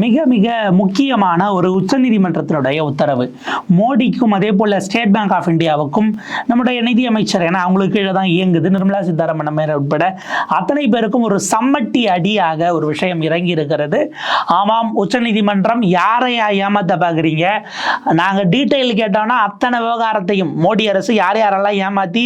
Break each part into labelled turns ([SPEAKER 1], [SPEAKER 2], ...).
[SPEAKER 1] மிக மிக முக்கியமான ஒரு உச்சநீதிமன்றத்தினுடைய உத்தரவு. மோடிக்கும் அதே போல் ஸ்டேட் பேங்க் ஆஃப் இந்தியாவுக்கும் நம்முடைய நிதியமைச்சர் ஏன்னா அவங்களுக்கு கீழே தான் இயங்குது நிர்மலா சீதாராமன் மேல உட்பட அத்தனை பேருக்கும் ஒரு சம்மட்டி அடியாக ஒரு விஷயம் இறங்கி இருக்கிறது ஆமாம் உச்சநீதிமன்றம் யாரையா ஏமாத்த பார்க்குறீங்க நாங்கள் டீட்டெயில் கேட்டோம்னா அத்தனை விவகாரத்தையும் மோடி அரசு யார் யாரெல்லாம் ஏமாற்றி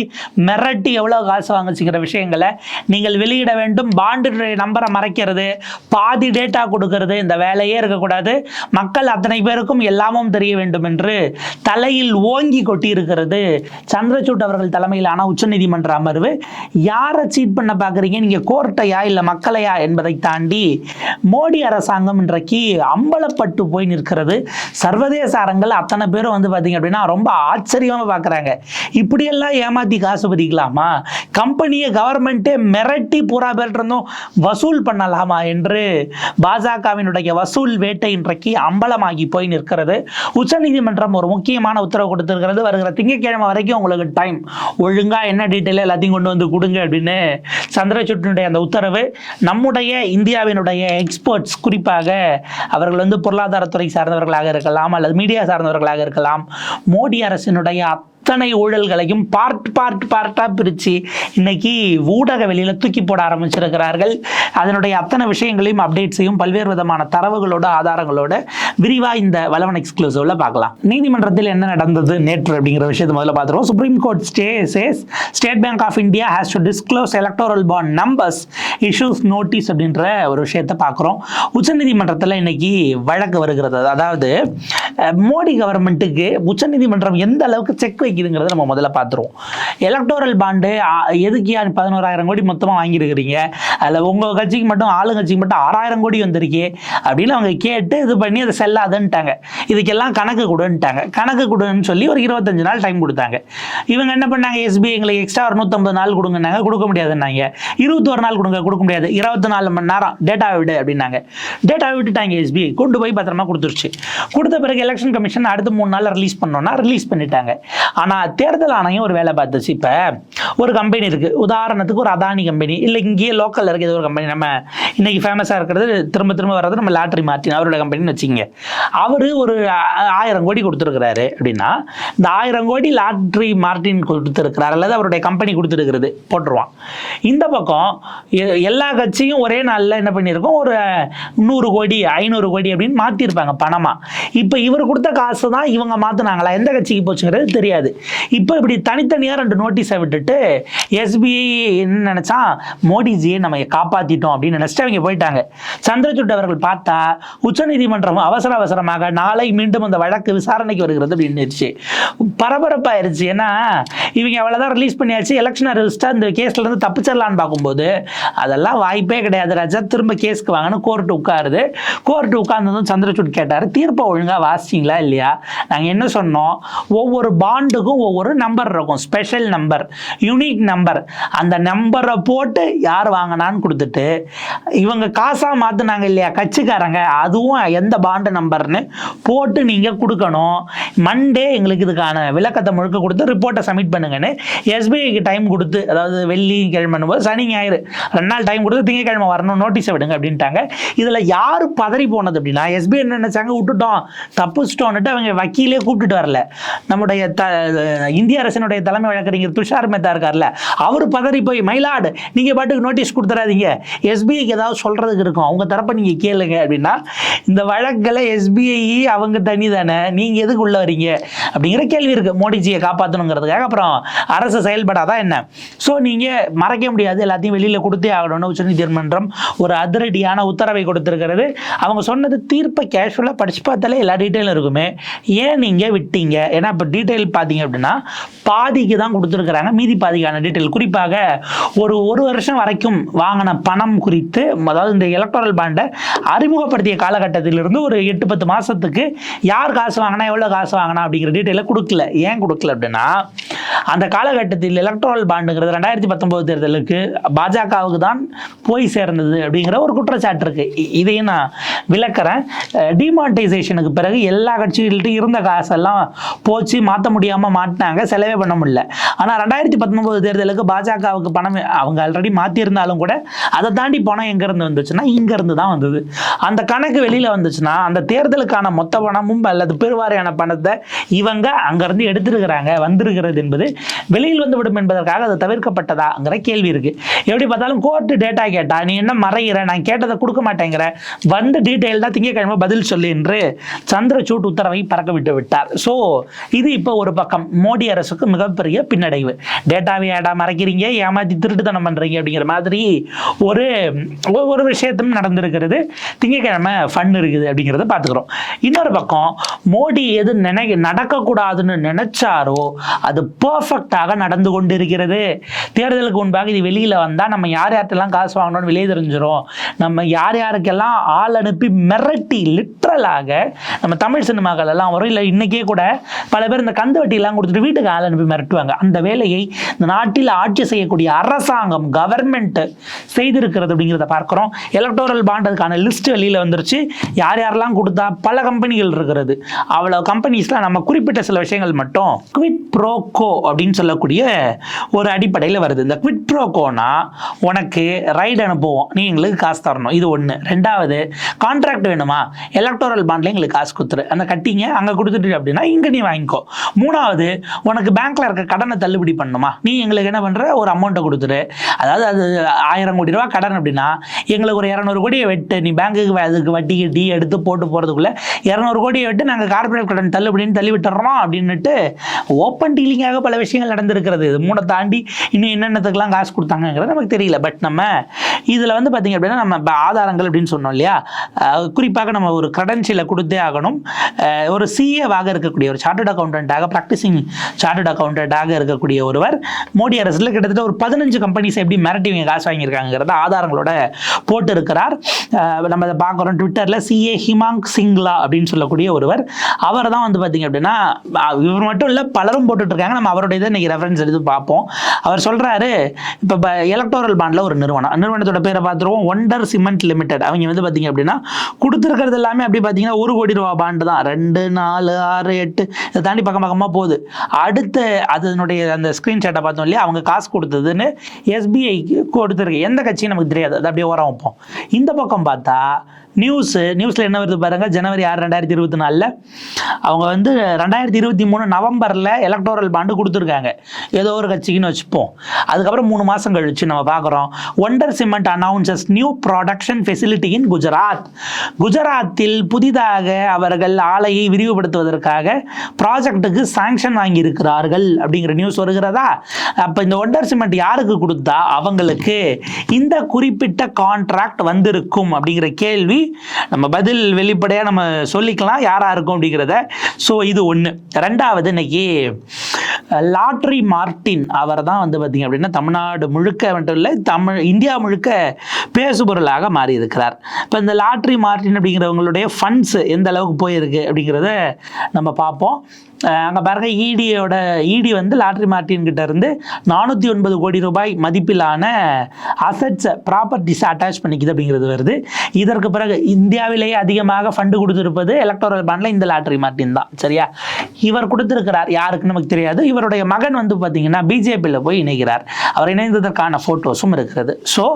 [SPEAKER 1] மிரட்டி எவ்வளோ காசு வாங்குச்சுங்கிற விஷயங்களை நீங்கள் வெளியிட வேண்டும். பாண்டு நம்பரை மறைக்கிறது பாதி டேட்டா கொடுக்கறது இந்த வேலையே இருக்கக்கூடாது. மக்கள் அத்தனை பேருக்கும் எல்லாமும் தெரிய வேண்டும் என்று தலையில் ஓங்கி கொட்டியிருக்கிறது சந்திரசூட் அவர்கள் தலைமையிலான உச்சநீதிமன்ற அமர்வு. யாரை சீட் பண்ண பார்க்குறீங்க நீங்கள் கோர்ட்டையா இல்லை மக்களையா என்பதை தாண்டி மோடி அரசாங்கம் இன்றைக்கு அம்பலப்பட்டு போய் நிற்கிறது. சர்வதேச அரங்கில் அத்தனை பேரும் வந்து பார்த்தீங்க அப்படின்னா ரொம்ப ஆச்சரியமாக பார்க்குறாங்க இப்படியெல்லாம் ஏமாற்றி காசு பதிக்கலாமா கம்பெனியை கவர்மெண்ட்டே மிரட்டி பூரா பேர்ட்டு இருந்தும் வசூல் பண்ணலாமா என்று பாஜகவினுடைய வசூல் வேட்டை இன்றைக்கு அம்பலமாகி போய் நிற்கிறது. உச்சநீதிமன்றம் ஒரு முக்கியமான உத்தரவு கொடுத்திருக்கிறது. வருகிற திங்கட்கிழமை வரைக்கும் உங்களுக்கு டைம் ஒழுங்காக என்ன டீட்டெயில் எல்லாத்தையும் கொண்டு வந்து கொடுங்க அப்படின்னு சந்திரசூட்டினுடைய அந்த உத்தரவு. நம்முடைய இந்தியாவினுடைய எக்ஸ்பர்ட்ஸ் குறிப்பாக அவர்கள் வந்து பொருளாதாரத்துறை சார்ந்தவர்களாக இருக்கலாம் அல்லது மீடியா சார்ந்தவர்களாக இருக்கலாம். மோடி அரசினுடைய அத்தனை ஊழல்களையும் பார்ட் பார்ட் பார்ட்டாக பிரித்து இன்னைக்கு ஊடக வெளியில் தூக்கி போட ஆரம்பிச்சிருக்கிறார்கள். அதனுடைய அத்தனை விஷயங்களையும் அப்டேட்ஸையும் பல்வேறு விதமான தரவுகளோட ஆதாரங்களோட விரிவாக இந்த வலவன் எக்ஸ்க்ளூசிவ்ல பார்க்கலாம். நீதிமன்றத்தில் என்ன நடந்தது நேற்று அப்படிங்கிற விஷயத்தை முதல்ல பார்த்துருவோம். Supreme Court stay says State Bank of India has to disclose electoral bond numbers issues notice அப்படின்ற ஒரு விஷயத்தை பார்க்குறோம். உச்சநீதிமன்றத்தில் இன்னைக்கு வழக்கு வருகிறது. அதாவது மோடி கவர்மெண்ட்டுக்கு உச்சநீதிமன்றம் எந்த அளவுக்கு செக் வைக்குதுங்கிறத நம்ம முதல்ல பார்த்துருவோம். எலக்டோரல் பாண்டு எதுக்கு யார் பதினோராயிரம் கோடி மொத்தமாக வாங்கியிருக்கிறீங்க? அதில் உங்கள் கட்சிக்கு மட்டும் ஆளுங்கட்சிக்கு மட்டும் ஆறாயிரம் கோடி வந்திருக்கே அப்படின்னு அவங்க கேட்டு இது பண்ணி அதை செல்லாதுன்ட்டாங்க இதுக்கெல்லாம் கணக்கு கொடுன்ட்டாங்க. கணக்கு கொடுன்னு சொல்லி ஒரு இருபத்தஞ்சு நாள் டைம் கொடுத்தாங்க. இவங்க என்ன பண்ணாங்க? எஸ்பிஐ எங்களுக்கு எக்ஸ்ட்ரா ஒரு நூற்றம்பது நாள் கொடுங்கன்னாங்க. கொடுக்க முடியாதுன்னாங்க. இருபத்தோரு நாள் கொடுங்க கொடுக்க முடியாது. இருபத்தி நாலு மணி நேரம் டேட்டா விடு அப்படின்னாங்க. டேட்டா விட்டுட்டாங்க எஸ்பிஐ கொண்டு போய் பத்திரமா கொடுத்துருச்சு. கொடுத்த பிறகு எலெக்ஷன் கமிஷன் அடுத்த மூணு நாள் ரிலீஸ் பண்ணோன்னா ரிலீஸ் பண்ணிட்டாங்க. ஆனால் தேர்தல் ஆணையம் ஒரு வேலை பார்த்துச்சு. இப்போ ஒரு கம்பெனி இருக்குது உதாரணத்துக்கு ஒரு அதானி கம்பெனி இல்லை இங்கேயே லோக்கலில் இருக்கிறது ஒரு கம்பெனி நம்ம இன்றைக்கி ஃபேமஸாக இருக்கிறது திரும்ப திரும்ப வர்றது நம்ம லாட்ரி மார்ட்டின் அவரோட கம்பெனின்னு வச்சுங்க அவர் ஒரு ஆயிரம் கோடி கொடுத்துருக்கிறாரு அப்படின்னா இந்த ஆயிரம் கோடி லாட்ரி மார்ட்டின் கொடுத்துருக்கிறார் அல்லது அவருடைய கம்பெனி கொடுத்துருக்கிறது போட்டுருவான். இந்த பக்கம் எ- எல்லா கட்சியும் ஒரே நாளில் என்ன பண்ணியிருக்கோம்? ஒரு நூறு கோடி ஐநூறு கோடி அப்படின்னு மாற்றிருப்பாங்க பணமாக இப்போ இவர் கொடுத்த காசு தான் இவங்க மாற்றினாங்களா எந்த கட்சிக்கு போச்சுங்கிறது தெரியாது. இப்போ இப்படி தனித்தனியாக ரெண்டு நோட்டீஸை விட்டுட்டு எஸ்பிஐ என்ன நினச்சா மோடிஜியை நம்ம காப்பாற்றிட்டோம் அப்படின்னு நினச்சிட்டு அவங்க போயிட்டாங்க. சந்திரசூட் அவர்கள் பார்த்தா உச்சநீதிமன்றம் அவசர அவசரமாக நாளை மீண்டும் அந்த வழக்கு விசாரணைக்கு வருகிறது அப்படின்னுச்சு. பரபரப்பாயிருச்சு. ஏன்னா இவங்க அவ்வளோதான் ரிலீஸ் பண்ணியாச்சு. எலெக்ஷன் அறிவிச்சிட்டா இந்த கேஸ்லேருந்து தப்பிச்சிடலான்னு பார்க்கும்போது அதெல்லாம் வாய்ப்பே கிடையாது. ராஜா திரும்ப கேஸ்க்கு வாங்கன்னு கோர்ட்டு உட்காருது. கோர்ட்டு உட்கார்ந்ததும் சந்திரசூட் கேட்டார். தீர்ப்பை ஒழுங்காக வாசிச்சிங்களா இல்லையா? நாங்கள் என்ன சொன்னோம்? ஒவ்வொரு பாண்டுக்கும் ஒவ்வொரு நம்பர் இருக்கும். ஸ்பெஷல் நம்பர் யூனிக் நம்பர் அந்த நம்பரை போட்டு யார் வாங்கினான்னு கொடுத்துட்டு இவங்க காசாக மாற்றினாங்க இல்லையா? கட்சிக்காரங்க அதுவும் எந்த பாண்டு நம்பர்னு போட்டு நீங்கள் கொடுக்கணும். மண்டே எங்களுக்கு இதுக்கான விளக்கத்தை முழுக்க கொடுத்து ரிப்போர்ட்டை சப்மிட் பண்ணுங்கன்னு எஸ்பிஐக்கு டைம் கொடுத்து அதாவது வெள்ளி கிழமை போது சனி ஞாயிறு ரெண்டு நாள் டைம் கொடுத்து திங்கக்கிழமை வரணும் நோட்டீஸை விடுங்க அப்படின்ட்டாங்க. இதில் யார் பதறி போனது அப்படின்னா எஸ்பிஐ என்ன நினச்சாங்க? விட்டுட்டோம். தப்பிச்சிட்டோன்னுட்டு அவங்க வக்கீலே கூப்பிட்டுட்டு வரல. நம்முடைய த இந்திய அரசினுடைய தலைமை வழக்கறிஞர் துஷார் மேத்தா இருக்கார்ல அவர் பதறி போய் மயிலாடு நீங்கள் பாட்டுக்கு நோட்டீஸ் கொடுத்துறாதீங்க. எஸ்பிஐக்கு ஏதாவது சொல்கிறதுக்கு இருக்கும். அவங்க தரப்பை நீங்கள் கேளுங்க அப்படின்னா இந்த வழக்கில் எஸ்பிஐ அவங்க தனி தானே நீங்கள் எதுக்கு உள்ள வரீங்க? அப்படிங்கிற கேள்வி இருக்குது மோடிஜியை காப்பாற்றணுங்கிறதுக்காக அப்புறம் அரசு செயல்படாதான் என்ன? ஸோ நீங்கள் மறைக்க முடியாது. எல்லாத்தையும் வெளியில் கொடுத்தே ஆகணும்னு உச்சநீதிமன்றம் ஒரு அதிரடியான உத்தரவை கொடுத்துருக்கிறது. அவங்க சொன்னது தீர்ப்பை கேஷுவலாக படிச்சு பார்த்தாலே எல்லா டீட்டெயிலும் இருக்குமே. ஏன் நீங்கள் விட்டீங்க? ஏன்னா இப்போ டீட்டெயில் பார்த்தீங்க பார்த்தீங்க அப்படின்னா பாதிக்கு தான் கொடுத்துருக்குறாங்க. மீதி பாதிக்கான டீட்டெயில் குறிப்பாக ஒரு ஒரு வருஷம் வரைக்கும் வாங்கின பணம் குறித்து அதாவது இந்த எலக்ட்ரல் பாண்டை அறிமுகப்படுத்திய காலகட்டத்திலிருந்து ஒரு எட்டு பத்து மாதத்துக்கு யார் காசு வாங்கினா எவ்வளோ காசு வாங்கினா அப்படிங்கிற டீட்டெயிலை கொடுக்கல. ஏன் கொடுக்கல அப்படின்னா அந்த காலகட்டத்தில் எலக்ட்ரல் பாண்டுங்கிறது ரெண்டாயிரத்தி பத்தொம்போது தேர்தலுக்கு பாஜகவுக்கு தான் போய் சேர்ந்தது அப்படிங்கிற ஒரு குற்றச்சாட்டு இருக்கு. இதையும் நான் விளக்குறேன். டிமானிட்டைசேஷனுக்கு பிறகு எல்லா கட்சிகள்கிட்டையும் இருந்த காசெல்லாம் போச்சு மாற்ற முடியாமல் மாட்டினாங்க செலவே பண்ண முடியல. ஆனால் ரெண்டாயிரத்தி பத்தொன்பது தேர்தலுக்கு பாஜகவுக்கு பணம் அவங்க ஆல்ரெடி மாற்றியிருந்தாலும் கூட அதை தாண்டி பணம் எங்கேருந்து வந்துச்சுன்னா இங்கேருந்து தான் வந்தது. அந்த கணக்கு வெளியில் வந்துச்சுன்னா அந்த தேர்தலுக்கான மொத்த பணமும் அல்லது பெருவாரியான பணத்தை இவங்க அங்கேருந்து எடுத்திருக்கிறாங்க வந்திருக்கிறது என்பது வெளியில் வந்துவிடும் என்பதற்காக அது தவிர்க்கப்பட்டதாங்கிற கேள்வி இருக்கு. எப்படி பார்த்தாலும் கோர்ட்டு டேட்டா கேட்டா நீ என்ன மறைகிற? நான் கேட்டதை கொடுக்க மாட்டேங்கிற. வந்து டீட்டெயில் தான் திங்கக்கிழமை பதில் சொல்லு என்று சந்திரசூட் உத்தரவை பறக்க விட்டு விட்டார். ஸோ இது இப்போ ஒரு பக்கம். மோடி அரசுக்கு மிகப்பெரிய பின்னடைவு. டேட்டாவை ஏடா மறைக்கிறீங்க? ஏமாத்தி திருட்டுத்தனம் பண்றீங்க அப்படிங்கிற மாதிரி ஒரு ஒரு விஷயத்தும் நடந்திருக்கிறது. திங்கக்கிழமை ஃபன் இருக்குது அப்படிங்கிறத பார்த்துக்கிறோம். இன்னொரு பக்கம் மோடி எது நினை நடக்கக்கூடாதுன்னு நினைச்சாரோ அது பர்ஃபெக்டாக நடந்து கொண்டு இருக்கிறது தேர்தலுக்கு முன்பாக இது வெளியில் வந்தால் நம்ம யார் யார்கிட்டலாம் காசு வாங்கணும்னு வெளியே தெரிஞ்சிடும் நம்ம யார் யாருக்கெல்லாம் ஆள் அனுப்பி மிரட்டி லிட்ரலாக நம்ம தமிழ் சினிமாக்கள் எல்லாம் வரும். இல்லை இன்னைக்கே கூட பல பேர் இந்த கந்து எல்லாம் கொடுத்துட்டு வீட்டுக்கு ஆள் அனுப்பி மிரட்டுவாங்க. அந்த வேலையை இந்த நாட்டில் ஆட்சி செய்யக்கூடிய அரசாங்கம் கவர்மெண்ட் செய்திருக்கிறது அப்படிங்கிறத பார்க்குறோம். எலக்டோரல் பாண்ட் அதுக்கான லிஸ்ட் வெளியில் வந்துருச்சு. யார் யாரெல்லாம் கொடுத்தா பல கம்பெனிகள் இருக்கிறது. அவ்வளோ கம்பெனிஸில் நம்ம குறிப்பிட்ட சில விஷயங்கள் மட்டும். குவிட் ப்ரோகோ அப்படின்னு சொல்லக்கூடிய ஒரு அடிப்படையில் வருது. இந்த குவிட் ப்ரோகோனா உனக்கு ரைடு அனுப்புவோம். நீ எங்களுக்கு காசு தரணும். இது ஒன்று ரெண்டாவது கான்ட்ராக்ட் வேணுமா? எலக்டோரல் பாண்டில் எங்களுக்கு காசு கொடுத்துரு. அந்த கட்டிங்க அங்கே கொடுத்துட்டு அப்படின்னா இங்கே நீ வாங்கிக்கோ. மூணாவது உனக்கு பேங்க்ல இருக்க கடனை தள்ளுபடி பண்ணணுமா? நீ எங்களுக்கு என்ன பண்ணுற ஒரு அமௌண்ட்டை கொடுத்துரு அதாவது அது ஆயிரம் கோடி ரூபா கடன் அப்படின்னா எங்களுக்கு ஒரு இரநூறு கோடியை வெட்டு. நீ பேங்க்குக்கு அதுக்கு வட்டி கட்டி எடுத்து போட்டு போறதுக்குள்ள இரநூறு கோடியை விட்டு நாங்கள் கார்பரேட் கடன் தள்ளுபடின்னு தள்ளி விட்டுறோம் அப்படின்னுட்டு ஓப்பன் டீலிங்காக பல விஷயங்கள் நடந்திருக்கிறது. இது மூணை தாண்டி இன்னும் என்னென்னத்துக்கெல்லாம் காசு கொடுத்தாங்கிறது நமக்கு தெரியல. பட் நம்ம இதில் வந்து பார்த்திங்க அப்படின்னா நம்ம ஆதாரங்கள் அப்படின்னு சொன்னோம் இல்லையா? குறிப்பாக நம்ம ஒரு கடன்ஷியலை கொடுத்தே ஆகணும். ஒரு சிஏவாக இருக்கக்கூடிய ஒரு சார்ட்டர்ட் அக்கௌண்டண்ட்டாக ப்ராக்டிசிங் சார்ட்டர்ட் அக்கௌண்டண்ட்டாக இருக்கக்கூடிய ஒருவர் மோடி அரசில் கிட்டத்தட்ட ஒரு பதினஞ்சு கம்பெனிஸ் எப்படி மிரட்டி இவங்க காசு வாங்கியிருக்காங்கிறத ஆதாரங்களோட போட்டு இருக்கிறார் நம்ம அதை பார்க்குறோம். ட்விட்டரில் சிஏ ஹிமாங் சிங்லா அப்படின்னு சொல்லக்கூடிய ஒருவர் அவர் தான் வந்து பார்த்தீங்க அப்படின்னா இவர் மட்டும் இல்லை பலரும் போட்டுட்டு இருக்காங்க நம்ம அவருடைய இதை இன்றைக்கி ரெஃபரன்ஸ் எடுத்து பார்ப்போம். அவர் சொல்கிறாரு இப்போ எலக்டோரல் பாண்டில் ஒரு நிறுவனம். நிறுவனத்தோட பேரை பார்த்துருவோம். ஒண்டர் சிமெண்ட் லிமிடெட் அவங்க வந்து பார்த்தீங்க அப்படின்னா கொடுத்துருக்கிறது எல்லாமே அப்படி பார்த்தீங்கன்னா ஒரு கோடி ரூபா பாண்டு தான். ரெண்டு நாலு ஆறு எட்டு. இதை தாண்டி பக்கம் பக்கமாக போகுது. அடுத்த அதனுடைய அந்த ஸ்க்ரீன்ஷாட்டை பார்த்தோம் இல்லையா? அவங்க காசு கொடுத்ததுன்னு எஸ்பிஐக்கு கொடுத்துருக்கு. எந்த கட்சியும் நமக்கு தெரியாது. அது அப்படியே ஓரம் வைப்போம். இந்த பக்கம் பார்த்தா நியூஸு நியூஸில் என்ன வருது பாருங்க? ஜனவரி ஆறு ரெண்டாயிரத்தி இருபத்தி நாலில் அவங்க வந்து ரெண்டாயிரத்தி இருபத்தி மூணு நவம்பரில் எலக்டோரல் பாண்டு கொடுத்துருக்காங்க. ஏதோ ஒரு கட்சிக்குன்னு வச்சுப்போம். அதுக்கப்புறம் மூணு மாதம் கழிச்சு நம்ம பார்க்குறோம். Wonder Cement announces new production facility in Gujarat குஜராத்தில் புதிதாக அவர்கள் ஆலையை விரிவுபடுத்துவதற்காக ப்ராஜெக்ட்டுக்கு சாங்ஷன் வாங்கியிருக்கிறார்கள் அப்படிங்கிற நியூஸ் வருகிறதா? அப்போ இந்த ஒண்டர் சிமெண்ட் யாருக்கு கொடுத்தா? அவங்களுக்கு இந்த குறிப்பிட்ட கான்ட்ராக்ட் வந்திருக்கும் அப்படிங்கிற கேள்வி நம்ம பதில் வெளிப்படையாக நம்ம சொல்லிக்கலாம் யாராக இருக்கும் அப்படிங்கிறத. ஸோ இது ஒன்று ரெண்டாவது இன்னைக்கு லாட்ரி மார்ட்டின் அவர் தான் வந்து பார்த்திங்க அப்படின்னா தமிழ்நாடு முழுக்க மட்டும் இல்லை தமிழ் இந்தியா முழுக்க பேசுபொருளாக மாறியிருக்கிறார். இப்போ இந்த லாட்ரி மார்ட்டின் அப்படிங்கிறவங்களுடைய ஃபண்ட்ஸ் எந்த அளவுக்கு போயிருக்கு அப்படிங்கிறத நம்ம பார்ப்போம். அங்கே பாருங்க இடியோட இடி வந்து லாட்ரி மார்ட்டின் கிட்ட இருந்து நானூற்றி ஒன்பது கோடி ரூபாய் மதிப்பிலான அசட்ஸை ப்ராப்பர்ட்டிஸ் அட்டாச் பண்ணிக்குது அப்படிங்கிறது வருது. இதற்கு பிறகு இந்தியாவிலேயே அதிகமாக ஃபண்டு கொடுத்துருப்பது எலக்டோரல் பாண்டில் இந்த லாட்ரி மார்ட்டின் தான். சரியா? இவர் கொடுத்துருக்கிறார் யாருக்குன்னு நமக்கு தெரியாது. இவருடைய மகன் வந்து பார்த்தீங்கன்னா பிஜேபியில் போய் இணைகிறார். அவர் இணைந்ததற்கான ஃபோட்டோஸும் இருக்கிறது. ஸோ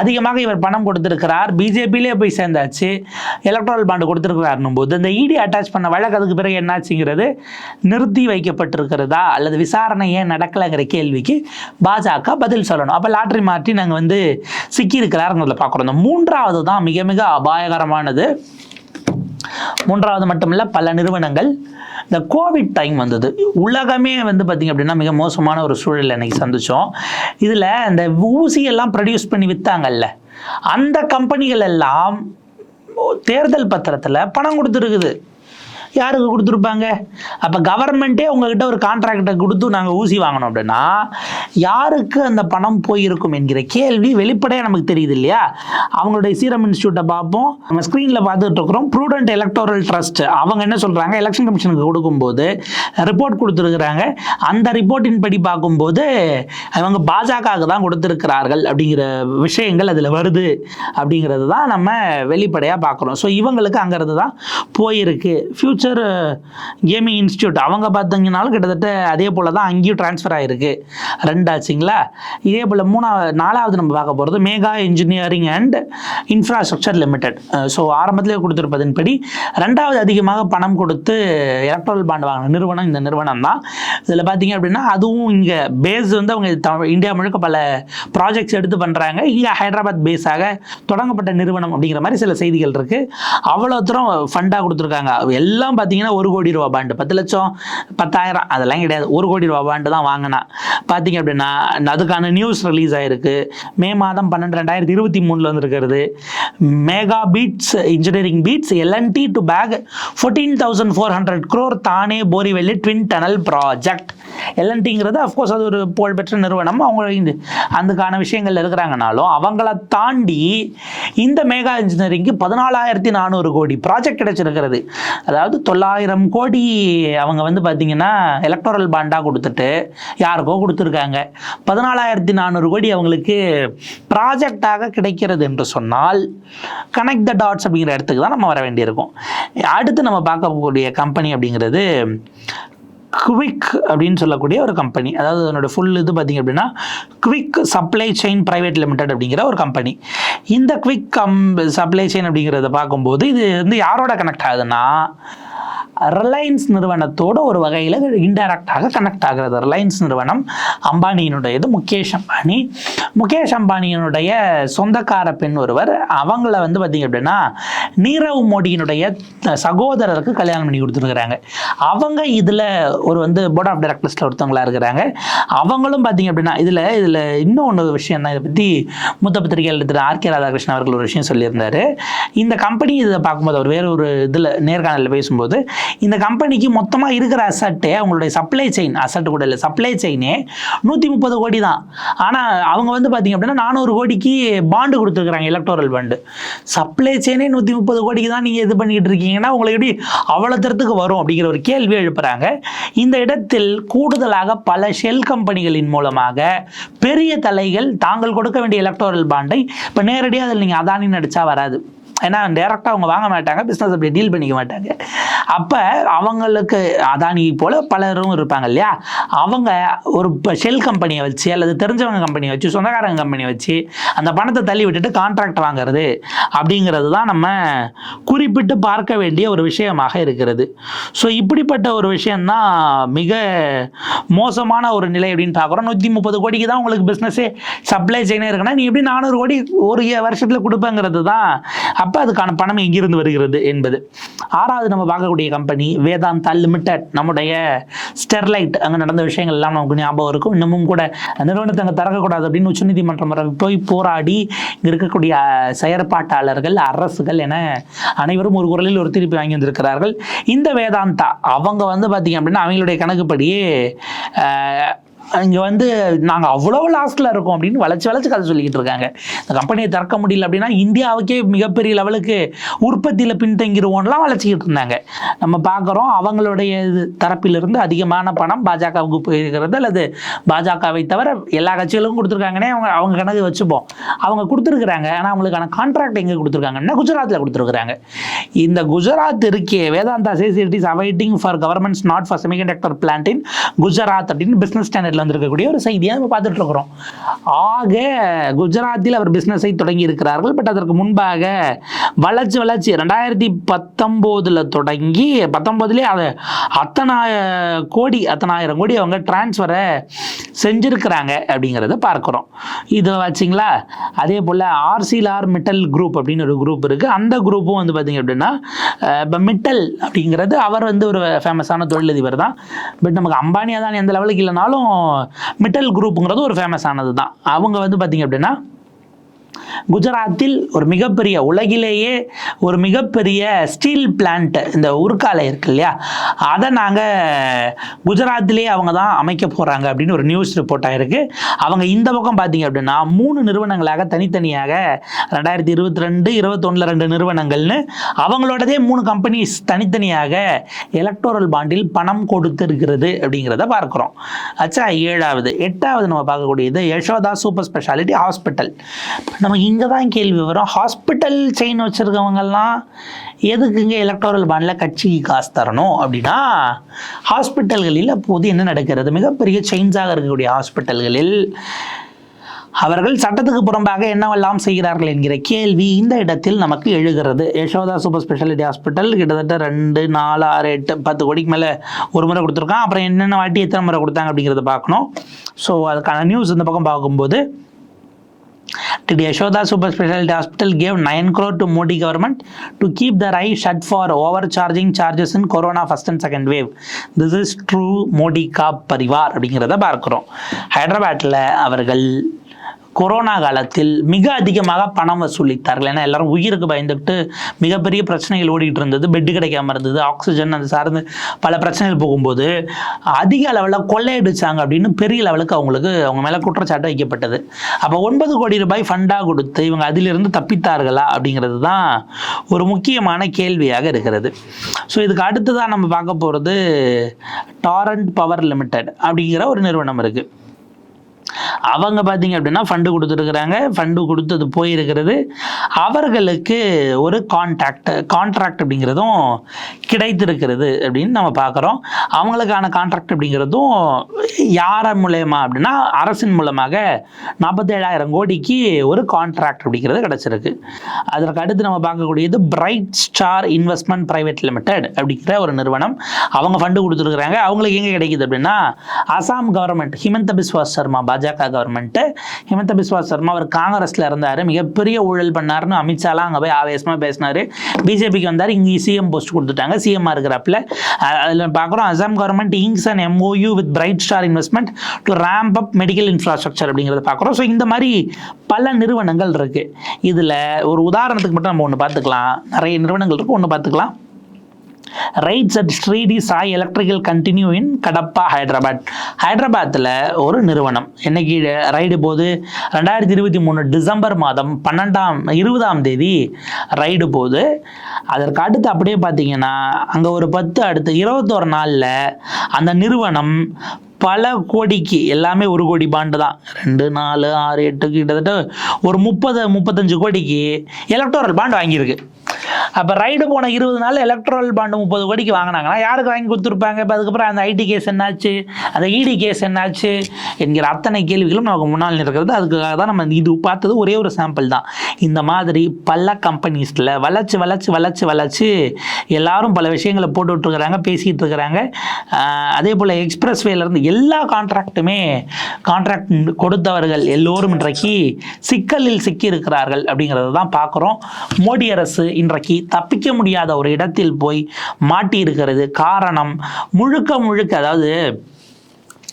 [SPEAKER 1] அதிகமாக இவர் பணம் கொடுத்துருக்கிறார். பிஜேபியிலே போய் சேர்ந்தாச்சு. எலக்ட்ரல் பாண்டு கொடுத்துருக்கிறாருன்னும் போது இந்த இடி அட்டாச் பண்ண வழக்கு அதுக்கு பிறகு என்னாச்சுங்கிறது நிறுத்தி வைக்கப்பட்டிருக்கிறதா அல்லது விசாரணை ஏன் நடக்கலைங்கிற கேள்விக்கு பாஜக பதில் சொல்லணும். அப்போ லாட்ரி மாற்றி நாங்கள் வந்து சிக்கியிருக்கிறாருங்கிறத பார்க்குறோம் இந்த மூன்றாவது தான் மிக மிக அபாயகரமானது. மூன்றாவது மட்டுமில்ல பல நிறுவனங்கள் இந்த கோவிட் டைம் வந்தது. உலகமே வந்து பார்த்திங்க அப்படின்னா மிக மோசமான ஒரு சூழல் இன்னைக்கு சந்தித்தோம் இதில் இந்த ஊசியெல்லாம் ப்ரொடியூஸ் பண்ணி விற்றாங்கல்ல அந்த கம்பெனிகள் எல்லாம் தேர்தல் பத்திரத்தில் பணம் கொடுத்துருக்குது. யாருக்கு கொடுத்துருப்பாங்க? அப்போ கவர்மெண்ட்டே உங்ககிட்ட ஒரு கான்ட்ராக்டை கொடுத்து நாங்கள் ஊசி வாங்கணும் அப்படின்னா யாருக்கு அந்த பணம் போயிருக்கும் என்கிற கேள்வி வெளிப்படையாக நமக்கு தெரியுது இல்லையா? அவங்களுடைய சீரம் இன்ஸ்டியூட்டை பார்ப்போம். நம்ம ஸ்க்ரீனில் பார்த்துட்டு இருக்கிறோம். ப்ரூடென்ட் எலக்டோரல் ட்ரஸ்ட் அவங்க என்ன சொல்கிறாங்க எலெக்ஷன் கமிஷனுக்கு கொடுக்கும்போது ரிப்போர்ட் கொடுத்துருக்குறாங்க. அந்த ரிப்போர்ட்டின் படி பார்க்கும்போது அவங்க பாஜகவுக்கு தான் கொடுத்துருக்கிறார்கள் அப்படிங்கிற விஷயங்கள் அதில் வருது அப்படிங்கிறது தான் நம்ம வெளிப்படையாக பார்க்குறோம். ஸோ இவங்களுக்கு அங்கேருந்து தான் போயிருக்கு. ஃப்யூச்சர் கேமிங் இன்ஸ்டியூட் uh, அவங்க பார்த்தீங்கனாலும் கிட்டத்தட்ட அதே போல் தான் அங்கேயும் ட்ரான்ஸ்ஃபர் ஆகிருக்கு ரெண்டாச்சுங்களா இதே போல் மூணாவது நாலாவது நம்ம பார்க்க போகிறது Megha Engineering and Infrastructure Limited so ஆரம்பத்திலே கொடுத்துருப்பதன்படி ரெண்டாவது அதிகமாக பணம் கொடுத்து எலக்ட்ரல் பாண்ட் வாங்கின நிறுவனம் இந்த நிறுவனம் தான். இதில் பார்த்தீங்க அப்படின்னா அதுவும் இங்கே பேஸ் வந்து அவங்க தமிழ் இந்தியா முழுக்க பல ப்ராஜெக்ட்ஸ் எடுத்து பண்ணுறாங்க இங்கே ஹைதராபாத் பேஸாக தொடங்கப்பட்ட நிறுவனம் அப்படிங்கிற மாதிரி சில செய்திகள் இருக்குது அவ்வளோ தூரம் ஃபண்டாக கொடுத்துருக்காங்க. எல்லாம் பார்த்தீங்கன்னா ஒரு கோடி ரூபா பாண்டு பத்து லட்சம் பத்தாயிரம் அதெல்லாம் கிடையாது. ஒரு கோடி ரூபா பாண்டு தான் வாங்கினா. பார்த்தீங்க அப்படின்னா அதுக்கான நியூஸ் ரிலீஸ் ஆயிருக்கு. மே மாதம் பன்னெண்டு ரெண்டாயிரத்தி இருபத்தி மூணில் வந்துருக்கிறது. Megha beats engineering beats L and T to bag fourteen thousand four hundred crore Thane Borivali twin tunnel project எல்என்டிங்கிறது of course அது ஒரு புகழ்பெற்ற நிறுவனம். அவங்க அதுக்கான விஷயங்கள் இருக்கிறாங்கனாலும் அவங்கள தாண்டி இந்த மேகா இன்ஜினியரிங்க்கு பதினாலாயிரத்தி நானூறு கோடி ப்ராஜெக்ட் கிடைச்சிருக்கிறது. அதாவது தொள்ளாயிரம் கோடி அவங்க வந்து பார்த்தீங்கன்னா எலக்ட்ரல் பாண்டாக கொடுத்துட்டு யாருக்கோ கொடுத்துருக்காங்க. பதினாலாயிரத்தி நானூறு கோடி அவங்களுக்கு ப்ராஜெக்டாக கிடைக்கிறது என்று சொன்னால் கனெக்ட் த டாட்ஸ் அப்படிங்கிற இடத்துக்கு தான் நம்ம வர வேண்டியிருக்கும். அடுத்து நம்ம பார்க்கக்கூடிய கம்பெனி அப்படிங்கிறது குவிக் அப்படின்னு சொல்லக்கூடிய ஒரு கம்பெனி அதாவது அதனோட ஃபுல் இது பார்த்திங்க அப்படின்னா quick supply chain private limited அப்படிங்கிற ஒரு கம்பெனி இந்த குவிக் கம் சப்ளை செயின் அப்படிங்கிறத பார்க்கும்போது இது வந்து யாரோட கனெக்ட் ஆகுதுன்னா ரிலையன்ஸ் நிறுவனத்தோட ஒரு வகையில் இன்டைரக்டாக கனெக்ட் ஆகிறது. ரிலையன்ஸ் நிறுவனம் அம்பானியினுடையது முகேஷ் அம்பானி. முகேஷ் அம்பானியினுடைய சொந்தக்கார பெண் ஒருவர். அவங்கள வந்து பார்த்திங்க அப்படின்னா நீரவ் மோடியினுடைய சகோதரருக்கு கல்யாணம் பண்ணி கொடுத்துருக்குறாங்க. அவங்க இதில் ஒரு வந்து போர்ட் ஆஃப் டைரக்டர்ஸில் ஒருத்தவங்களா இருக்கிறாங்க. அவங்களும் பார்த்தீங்க அப்படின்னா இதில் இதில் இன்னும் ஒன்று விஷயம் தான் இதை பற்றி மூத்த பத்திரிகையாளர் திரு ஆர் கே ராதாகிருஷ்ணன் அவர்கள் ஒரு விஷயம் சொல்லியிருந்தாரு. இந்த கம்பெனி இதை பார்க்கும்போது அவர் வேறு ஒரு இதில் நேர்காணலில் பேசும்போது இந்த கம்பெனிக்கு மொத்தமாக இருக்கிற அசட்டு அவங்களுடைய சப்ளை செயின் அசட்டு கூட இல்லை சப்ளை செயினே நூற்றி முப்பது கோடி தான். ஆனால் அவங்க வந்து பார்த்திங்க அப்படின்னா நானூறு கோடிக்கு பாண்டு கொடுத்துருக்குறாங்க எலக்டோரல் பாண்டு சப்ளை செயினே நூற்றி முப்பது கோடிக்கு தான் நீங்கள் இது பண்ணிக்கிட்டு இருக்கீங்கன்னா உங்களுக்கு எப்படி அவ்வளோ தரத்துக்கு வரும் அப்படிங்கிற ஒரு கேள்வி எழுப்புறாங்க. இந்த இடத்தில் கூடுதலாக பல ஷெல் கம்பெனிகளின் மூலமாக பெரிய தலைகள் தாங்கள் கொடுக்க வேண்டிய எலக்டோரல் பாண்டை இப்போ நேரடியாக அதில் நீங்கள் அதானின்னு நடிச்சா வராது. ஏன்னா டேரெக்டாக அவங்க வாங்க மாட்டாங்க பிஸ்னஸ் அப்படி டீல் பண்ணிக்க மாட்டாங்க. அப்போ அவங்களுக்கு அதானி போல் பலரும் இருப்பாங்க இல்லையா? அவங்க ஒரு இப்போ ஷெல் கம்பெனியை வச்சு அல்லது தெரிஞ்சவங்க கம்பெனியை வச்சு சொந்தக்காரங்க கம்பெனியை வச்சு அந்த பணத்தை தள்ளி விட்டுட்டு கான்ட்ராக்ட் வாங்குறது அப்படிங்கிறது தான் நம்ம குறிப்பிட்டு பார்க்க வேண்டிய ஒரு விஷயமாக இருக்கிறது. ஸோ இப்படிப்பட்ட ஒரு விஷயந்தான் மிக மோசமான ஒரு நிலை அப்படின்னு பார்க்குறோம் நூற்றி முப்பது கோடிக்கு தான் உங்களுக்கு பிஸ்னஸே சப்ளை செயினே இருக்குன்னா நீ எப்படி நானூறு கோடி ஒரு வருஷத்தில் கொடுப்பேங்கிறது தான் அப்போ அதுக்கான பணம் எங்கிருந்து வருகிறது என்பது. ஆறாவது நம்ம பார்க்கக்கூடிய கம்பெனி வேதாந்தா லிமிடெட் நம்முடைய ஸ்டெர்லைட் அங்கே நடந்த விஷயங்கள் எல்லாம் நமக்கு ஞாபகம் இருக்கும். இன்னமும் கூட நிறுவனத்தை அங்கே திறக்கக்கூடாது அப்படின்னு உச்சநீதிமன்றம் வரை போய் போராடி இங்கே இருக்கக்கூடிய செயற்பாட்டாளர்கள் அரசுகள் என அனைவரும் ஒரு குரலில் ஒரு திருப்பி வாங்கி வந்திருக்கிறார்கள். இந்த வேதாந்தா அவங்க வந்து பார்த்தீங்க அப்படின்னா அவங்களுடைய கணக்குப்படியே இங்கே வந்து நாங்கள் அவ்வளோ லாஸ்ட்டில் இருக்கோம் அப்படின்னு வளைச்சு வளைச்சு கதை சொல்லிக்கிட்டு இருக்காங்க. இந்த கம்பெனியை திறக்க முடியல அப்படின்னா இந்தியாவுக்கே மிகப்பெரிய லெவலுக்கு உற்பத்தியில் பின்தங்கிடுவோம்லாம் வளைச்சிக்கிட்டு இருந்தாங்க. நம்ம பார்க்குறோம் அவங்களுடைய இது தரப்பிலிருந்து அதிகமான பணம் பாஜகவுக்கு போயிருக்கிறது அல்லது பாஜகவை தவிர எல்லா கட்சிகளுக்கும் கொடுத்துருக்காங்கன்னே அவங்க அவங்க கணக்கு வச்சுப்போம். அவங்க கொடுத்துருக்குறாங்க ஆனால் அவங்களுக்கான கான்ட்ராக்ட் எங்கே கொடுத்துருக்காங்கன்னா குஜராத்தில் கொடுத்துருக்குறாங்க. இந்த குஜராத் இருக்கே Vedanta says it's awaiting for government's nod for semiconductor plant in Gujarat அப்படின்னு பிஸ்னஸ் ஸ்டாண்டர்டில் வந்திருக்கக்கூடிய ஒரு செய்தியாக நம்ம பார்த்துட்டு இருக்கிறோம் ஆக குஜராத்தில் அவர் பிஸ்னஸை தொடங்கி இருக்கிறார்கள் பட் அதற்கு முன்பாக வளர்ச்சி வளர்ச்சி ரெண்டாயிரத்தி பத்தொம்போதில் தொடங்கி பத்தொம்போதுலேயே அதை அத்தனாய கோடி அத்தனாயிரம் கோடி அவங்க டிரான்ஸ்ஃபரை செஞ்சுருக்கிறாங்க அப்படிங்கிறத பார்க்குறோம். இது வச்சிங்களா? அதே போல் ஆர்சிலார் மிட்டல் குரூப் அப்படின்னு ஒரு குரூப் இருக்குது அந்த குரூப்பும் வந்து பார்த்திங்க அப்படின்னா இப்போ மிட்டல் அப்படிங்கிறது அவர் வந்து ஒரு ஃபேமஸான தொழிலதிபர் தான். பட் நமக்கு அம்பானி அதானி எந்த லெவலுக்கு இல்லைனாலும் மிட்டல் குரூப்புங்கிறது ஒரு ஃபேமஸானது தான் அவங்க வந்து பார்த்திங்க அப்படின்னா குஜராத்தில் ஒரு மிகப்பெரிய உலகிலேயே ஒரு மிகப்பெரிய ஸ்டீல் பிளான்ட் இந்த உருக்காலை இருக்கு இல்லையா? அதை நாங்கள் குஜராத்திலேயே அவங்க தான் அமைக்க போகிறாங்க அப்படின்னு ஒரு நியூஸ் ரிப்போர்ட் ஆகிருக்கு அவங்க இந்த பக்கம் பார்த்தீங்க அப்படின்னா மூணு நிறுவனங்களாக தனித்தனியாக ரெண்டாயிரத்தி இருபத்தி ரெண்டு இருபத்தொன்னில் ரெண்டு நிறுவனங்கள்னு அவங்களோடதே மூணு கம்பெனிஸ் தனித்தனியாக எலக்டோரல் பாண்டில் பணம் கொடுத்து இருக்கிறது அப்படிங்கிறத பார்க்குறோம். அச்சா ஏழாவது. எட்டாவது நம்ம பார்க்கக்கூடியது யசோதா சூப்பர் ஸ்பெஷாலிட்டி ஹாஸ்பிட்டல் நம்ம இங்கே தான் கேள்வி வரும். ஹாஸ்பிட்டல் செயின் வச்சுருக்கவங்கெல்லாம் எதுக்குங்க எலக்ட்ரல் பாண்டில் கட்சிக்கு காசு தரணும் அப்படின்னா ஹாஸ்பிட்டல்களில் அப்போது என்ன நடக்கிறது? மிகப்பெரிய செயின்ஸாக இருக்கக்கூடிய ஹாஸ்பிட்டல்களில் அவர்கள் சட்டத்துக்கு புறம்பாக என்னவெல்லாம் செய்கிறார்கள் என்கிற கேள்வி இந்த இடத்தில் நமக்கு எழுகிறது. யசோதா சூப்பர் ஸ்பெஷாலிட்டி ஹாஸ்பிட்டல் கிட்டத்தட்ட ரெண்டு நாலு ஆறு எட்டு பத்து கோடிக்கு மேலே ஒரு முறை கொடுத்துருக்கான். அப்புறம் என்னென்ன வாட்டி எத்தனை முறை கொடுத்தாங்க அப்படிங்கிறத பார்க்கணும். ஸோ அதுக்கான நியூஸ் இந்த பக்கம் பார்க்கும்போது Did Yashoda Super Specialty Hospital gave 9 crore to Modi government to keep their eye shut for overcharging charges in Corona first and second wave? This is true Modi ka Parivar அப்படிங்கிறத பார்க்குறோம் ஹைதராபாத்தில் அவர்கள் corona காலத்தில் மிக அதிகமாக பணம் வசூலித்தார்கள். ஏன்னா எல்லாரும் உயிருக்கு பயந்துக்கிட்டு மிகப்பெரிய பிரச்சனைகள் ஓடிட்டு இருந்தது. பெட்டு கிடைக்காம இருந்தது ஆக்சிஜன் அது சார்ந்து பல பிரச்சனைகள் போகும்போது அதிக அளவில் கொள்ளையடிச்சாங்க அப்படின்னு பெரிய லெவலுக்கு அவங்களுக்கு அவங்க மேலே குற்றச்சாட்டு வைக்கப்பட்டது. அப்போ ஒன்பது கோடி ரூபாய் ஃபண்டாக கொடுத்து இவங்க அதிலிருந்து தப்பித்தார்களா அப்படிங்கிறது தான் ஒரு முக்கியமான கேள்வியாக இருக்கிறது. ஸோ இதுக்கு அடுத்ததான் நம்ம பார்க்க போகிறது டாரண்ட் பவர் லிமிடெட் அப்படிங்கிற ஒரு நிறுவனம் இருக்குது அவங்க பார்த்தீங்க அப்படின்னா ஃபண்டு கொடுத்துருக்குறாங்க. ஃபண்டு கொடுத்தது போயிருக்கிறது. அவர்களுக்கு ஒரு கான்ட்ராக்ட் கான்ட்ராக்ட் அப்படிங்கிறதும் கிடைத்திருக்கிறது அப்படின்னு நம்ம பார்க்குறோம். அவங்களுக்கான கான்ட்ராக்ட் அப்படிங்கிறதும் யார் மூலயமா அப்படின்னா அரசின் மூலமாக நாற்பத்தேழாயிரம் கோடிக்கு ஒரு கான்ட்ராக்ட் அப்படிங்கிறது கிடச்சிருக்கு. அதற்கு அடுத்து நம்ம பார்க்கக்கூடியது Bright Star Investment Private Limited அப்படிங்கிற ஒரு நிறுவனம். அவங்க ஃபண்டு கொடுத்துருக்குறாங்க. அவங்களுக்கு எங்கே கிடைக்குது அப்படின்னா அசாம் கவர்மெண்ட் ஹிமந்த பிஸ்வா சர்மா பாஜக கவர்மெண்ட்டு ஹிமந்த பிஸ்வா சர்மா அவர் காங்கிரஸில் இருந்தார். மிகப்பெரிய ஊழல் பண்ணாருன்னு அமித்ஷாலாம் அங்கே போய் ஆவேசமாக பேசினார். பிஜேபிக்கு வந்தார். இங்கே சிஎம் போஸ்ட் கொடுத்துட்டாங்க. சிஎம்மாக இருக்கிறப்பல. அதில் பார்க்குறோம் Assam government inks and MoU with Bright Star Investment to ramp up medical infrastructure அப்படிங்கிறத பார்க்குறோம் ஸோ இந்த மாதிரி பல நிறுவனங்கள் இருக்குது இதில் ஒரு உதாரணத்துக்கு மட்டும் நம்ம ஒன்று பார்த்துக்கலாம். நிறைய நிறுவனங்கள் இருக்குது ஒன்று பார்த்துக்கலாம். Raids at Shirdi Sai Electricals continue in Kadapa Hyderabad ஹைதராபாத்தில் ஒரு நிறுவனம். என்னைக்கு ரைடு போது ரெண்டாயிரத்தி இருபத்தி மூணு டிசம்பர் மாதம் பன்னெண்டாம் இருபதாம் தேதி ரைடு போது அதற்கு அடுத்து அப்படியே பார்த்தீங்கன்னா அங்கே ஒரு பத்து அடுத்து இருபத்தோரு நாளில் அந்த நிறுவனம் பல கோடிக்கு எல்லாமே ஒரு கோடி பாண்டு தான். ரெண்டு நாலு ஆறு எட்டு கிட்டத்தட்ட ஒரு முப்பது முப்பத்தஞ்சு கோடிக்கு எலக்ட்ரல் பாண்டு வாங்கியிருக்கு. அப்போ ரைடு போன இருபது நாள் எலக்ட்ரல் பாண்டு முப்பது கோடிக்கு வாங்கினாங்கன்னா யாருக்கு வாங்கி கொடுத்துருப்பாங்க? இப்போ அதுக்கப்புறம் அந்த ஐடி கேஸ் என்னாச்சு? அந்த இடி கேஸ் என்னாச்சு? என்கிற அத்தனை கேள்விகளும் நமக்கு முன்னால் இருக்கிறது அதுக்காக தான் நம்ம இது பார்த்தது ஒரே ஒரு சாம்பிள் தான். இந்த மாதிரி பல கம்பெனிஸில் வளர்ச்சி வளர்ச்சி வளர்ச்சி வளர்ச்சி எல்லாரும் பல விஷயங்களை போட்டுட்ருக்குறாங்க பேசிகிட்டு இருக்கிறாங்க. அதே போல் எக்ஸ்பிரஸ் வேலேருந்து எல்லா கான்ட்ராக்ட்டுமே கான்ட்ராக்ட் கொடுத்தவர்கள் எல்லோரும் இன்றைக்கு சிக்கலில் சிக்கி இருக்கிறார்கள் அப்படிங்கிறத தான் பார்க்குறோம். மோடி அரசு இன்றைக்கு தப்பிக்க முடியாத ஒரு இடத்தில் போய் மாட்டியிருக்கிறது. காரணம் முழுக்க முழுக்க அதாவது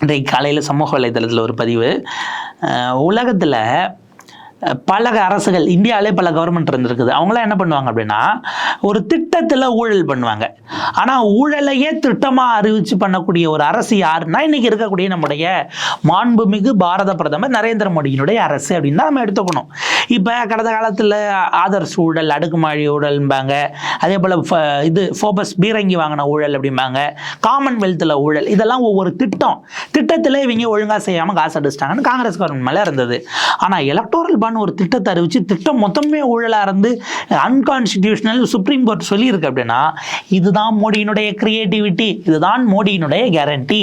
[SPEAKER 1] இன்றைக்கு காலையில் சமூக வலைதளத்தில் ஒரு பதிவு உலகத்தில் பல அரசுகள் இந்தியாவிலே பல கவர்மெண்ட் இருந்திருக்குது. அவங்களாம் என்ன பண்ணுவாங்க அப்படின்னா ஒரு திட்டத்தில் ஊழல் பண்ணுவாங்க. ஆனால் ஊழலையே திட்டமாக அறிவிச்சு பண்ணக்கூடிய ஒரு அரசு யாருன்னா இன்னைக்கு இருக்கக்கூடிய நம்முடைய மாண்புமிகு பாரத பிரதமர் நரேந்திர மோடியினுடைய அரசு அப்படின்னு தான் நம்ம எடுத்துக்கணும். இப்போ கடந்த காலத்தில் ஆதர்ஸ் ஊழல் அடுக்குமாழி ஊழல்பாங்க அதே போல் இது ஃபோபஸ் பீரங்கி வாங்கின ஊழல் அப்படிம்பாங்க. காமன்வெல்த்தில் ஊழல் இதெல்லாம் ஒவ்வொரு திட்டம். திட்டத்தில் இவங்க ஒழுங்காக செய்யாமல் காசு அடிச்சிட்டாங்கன்னு காங்கிரஸ் கவர்மெண்ட் மேலே இருந்தது. ஆனால் எலக்டோரல் பான் ஒரு திட்டத்தை அறிவிச்சு திட்டம் மொத்தமே ஊழலாக இருந்து அன்கான்ஸ்டிடியூஷனல் சுப்ரீம் கோர்ட் சொல்லியிருக்கு அப்படின்னா இதுதான் மோடியினுடைய கிரியேட்டிவிட்டி இதுதான் மோடியினுடைய கேரண்டி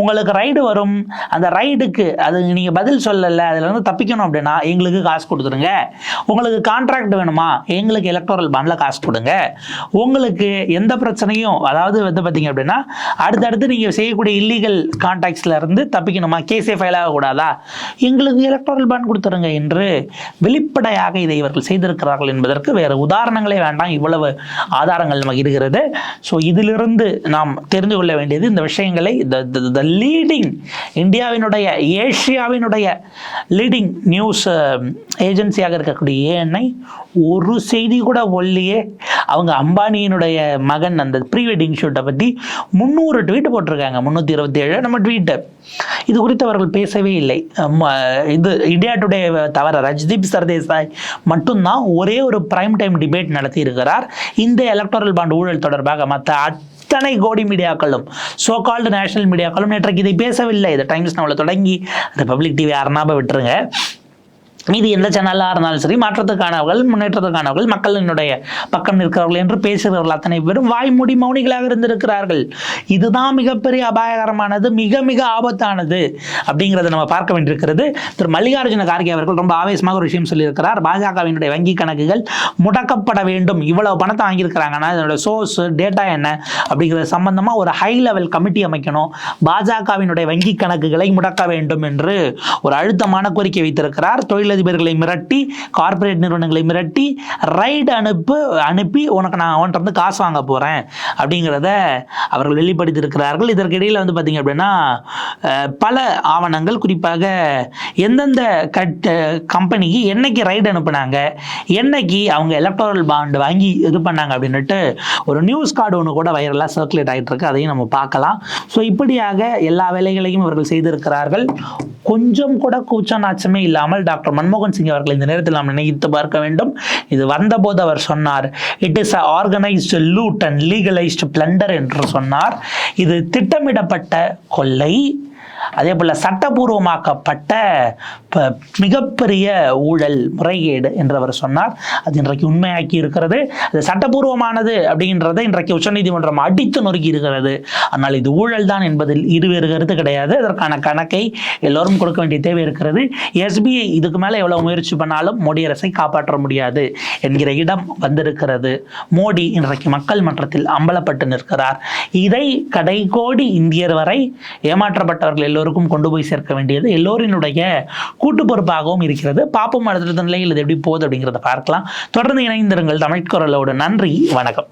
[SPEAKER 1] உங்களுக்கு ரைடு வரும். அந்த ரைடுக்கு அது நீங்கள் பதில் சொல்லலை அதில் இருந்து தப்பிக்கணும் அப்படின்னா எங்களுக்கு காசு கொடுத்துருங்க. உங்களுக்கு கான்ட்ராக்ட் வேணுமா? எங்களுக்கு எலக்ட்ரல் பாண்டில் காசு கொடுங்க. உங்களுக்கு எந்த பிரச்சனையும் அதாவது வந்து பார்த்தீங்க அப்படின்னா அடுத்தடுத்து நீங்கள் செய்யக்கூடிய இல்லீகல் கான்டாக்ட்ஸில் இருந்து தப்பிக்கணுமா? கேஸே ஃபைல் ஆகக்கூடாதா? எங்களுக்கு எலக்ட்ரல் பாண்ட் கொடுத்துருங்க என்று வெளிப்படையாக இதை இவர்கள் செய்திருக்கிறார்கள் என்பதற்கு வேறு உதாரணங்களே வேண்டாம். இவ்வளவு ஆதாரங்கள் நமக்கு இருக்கிறது. ஸோ இதிலிருந்து நாம் தெரிந்து கொள்ள வேண்டியது இந்த விஷயங்களை த லீடிங் இந்தியாவினுடைய ஏஷியாவினுடைய லீடிங் நியூஸ் ஏஜென்சி ஏஜென்சியாக இருக்கக்கூடிய ஏஎன்ஐ ஒரு செய்தி கூட ஒல்லியே அவங்க அம்பானியினுடைய மகன் அந்த ப்ரீ வெட்டிங் ஷூட்டை பற்றி முந்நூறு ட்வீட் போட்டிருக்காங்க. முந்நூற்றி இருபத்தி ஏழு நம்ம ட்வீட்டு. இது குறித்து அவர்கள் பேசவே இல்லை. ம, இது இந்தியா டுடே தவிர ரஜ்தீப் சர்தேசாய் மட்டும்தான் ஒரே ஒரு பிரைம் டைம் டிபேட் நடத்தி இருக்கிறார் இந்த எலக்டோரல் பாண்ட் ஊழல் தொடர்பாக மற்ற அத்தனை கோடி மீடியாக்களும் சோ கால்டு நேஷனல் மீடியாக்களும் நேற்றைக்கு இதை பேசவில்லை. இதை டைம்ஸ் நம்மளை தொடங்கி ரிபப்ளிக் டிவி அறநாப விட்டுருங்க. மீதி எந்த சேனலாக இருந்தாலும் சரி மாற்றத்துக்கானவர்கள் முன்னேற்றத்துக்கானவர்கள் மக்களினுடைய பக்கம் நிற்கிறவர்கள் என்று பேசுகிறவர்கள் அத்தனை பேரும் வாய்மூடி மௌனிகளாக இருந்திருக்கிறார்கள். இதுதான் மிகப்பெரிய அபாயகரமானது மிக மிக ஆபத்தானது அப்படிங்கிறத நம்ம பார்க்க வேண்டியிருக்கிறது. திரு மல்லிகார்ஜுன கார்கே அவர்கள் ரொம்ப ஆவேசமாக ஒரு விஷயம் சொல்லியிருக்கிறார். பாஜகவினுடைய வங்கி கணக்குகள் முடக்கப்பட வேண்டும். இவ்வளவு பணத்தை வாங்கியிருக்கிறாங்கன்னா இதனுடைய சோர்ஸ் டேட்டா என்ன அப்படிங்கிறது சம்பந்தமாக ஒரு ஹை லெவல் கமிட்டி அமைக்கணும். பாஜகவினுடைய வங்கி கணக்குகளை முடக்க வேண்டும் என்று ஒரு அழுத்தமான கோரிக்கை வைத்திருக்கிறார். தொழில் தொழிலதிபர்களை மிரட்டி கார்ப்பரேட் நிறுவனங்களை மிரட்டி ரைடு அனுப்பு அனுப்பி உனக்கு நான் அவன்கிட்ட இருந்து காசு வாங்க போகிறேன் அப்படிங்கிறத அவர்கள் வெளிப்படுத்தியிருக்கிறார்கள். இதற்கிடையில் வந்து பார்த்திங்க அப்படின்னா பல ஆவணங்கள் குறிப்பாக எந்தெந்த கட் கம்பெனிக்கு என்னைக்கு ரைடு அனுப்புனாங்க என்னைக்கு அவங்க எலக்ட்ரல் பாண்ட் வாங்கி இது பண்ணாங்க அப்படின்னுட்டு ஒரு நியூஸ் கார்டு ஒன்று கூட வைரலாக சர்க்குலேட் ஆகிட்டு இருக்கு. அதையும் நம்ம பார்க்கலாம். ஸோ இப்படியாக எல்லா வேலைகளையும் அவர்கள் செய்திருக்கிறார்கள். கொஞ்சம் கூட கூச்ச நாச்சமே இல்லாமல் டாக்டர் மன்மோகன் சிங் அவர்கள் இந்த நேரத்தில் நாம் நினைத்து பார்க்க வேண்டும். இது வந்தபோது அவர் சொன்னார் it is a organised loot and legalised plunder என்று சொன்னார். இது திட்டமிடப்பட்ட கொள்ளை அதே போல் சட்டபூர்வமாக்கப்பட்ட மிகப்பெரிய ஊழல் முறைகேடு என்று அவர் சொன்னார். அது இன்றைக்கு உண்மையாக்கி இருக்கிறது அது சட்டபூர்வமானது அப்படின்றத இன்றைக்கு உச்சநீதிமன்றம் அடித்து நொறுக்கி இருக்கிறது ஆனால் இது ஊழல் தான் என்பதில் இருவேறு கருத்து கிடையாது. அதற்கான கணக்கை எல்லோரும் கொடுக்க வேண்டிய தேவை இருக்கிறது. எஸ்பிஐ இதுக்கு மேலே எவ்வளவு முயற்சி பண்ணாலும் மோடி அரசை காப்பாற்ற முடியாது என்கிற இடம் வந்திருக்கிறது. மோடி இன்றைக்கு மக்கள் மன்றத்தில் அம்பலப்பட்டு நிற்கிறார். இதை கடைகோடி இந்தியர் வரை ஏமாற்றப்பட்டவர்கள் எல்லோருக்கும் கொண்டு போய் சேர்க்க வேண்டியது எல்லோரினுடைய கூட்டு பொறுப்பாகவும் இருக்கிறது. பாப்போம் அடுத்த நிலையில் இது எப்படி போகுது அப்படிங்கிறத பார்க்கலாம். தொடர்ந்து இணைந்திருங்கள் தமிழ்குரலோட நன்றி. வணக்கம்.